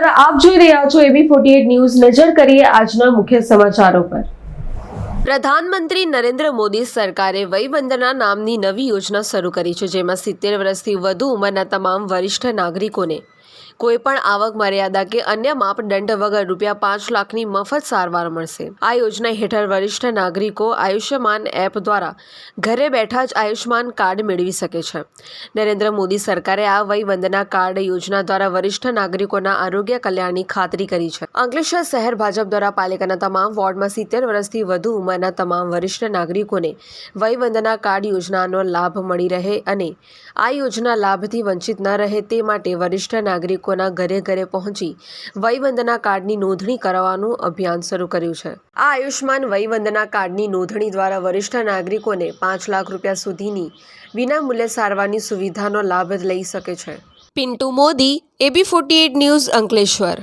રહ્યા છો એબી forty news. નજર કરીએ આજના મુખ્ય સમાચારો પર. પ્રધાનમંત્રી નરેન્દ્ર મોદી સરકારે વયવંદના નામની નવી યોજના શરૂ કરી છે, જેમાં સિત્તેર વર્ષથી વધુ ઉંમરના તમામ વરિષ્ઠ નાગરિકોને કોઈપણ આવક મર્યાદા કે અન્ય માપદંડ વગર રૂપિયા પાંચ લાખની મફત સારવાર મળશે. આ યોજના હેઠળ વરિષ્ઠ નાગરિકો આયુષ્યમાન એપ દ્વારા ઘરે બેઠા જ આયુષ્યમાન કાર્ડ મેળવી શકે છે. નરેન્દ્ર મોદી સરકારે આ વયવંદના કાર્ડ યોજના દ્વારા વરિષ્ઠ નાગરિકોના આરોગ્ય કલ્યાણની ખાતરી કરી છે. અંકલેશ્વર શહેર ભાજપ દ્વારા પાલિકાના તમામ વોર્ડમાં સિત્તેર વર્ષથી વધુ ઉંમરના તમામ વરિષ્ઠ નાગરિકોને વયવંદના કાર્ડ યોજનાનો લાભ મળી રહે અને આ યોજના લાભથી વંચિત ન રહે તે માટે વરિષ્ઠ નાગરિકોના ઘરે ઘરે પહોંચી વયવંદના કાર્ડની નોંધણી કરાવવાનું અભિયાન શરૂ કર્યું છે. આ આયુષ્માન વયવંદના કાર્ડની નોંધણી દ્વારા વરિષ્ઠ નાગરિકોને પાંચ લાખ રૂપિયા સુધીની વિનામૂલ્યે સારવારની સુવિધાનો લાભ લઈ શકે છે. Pintu Modi, AB forty news Ankleshwar.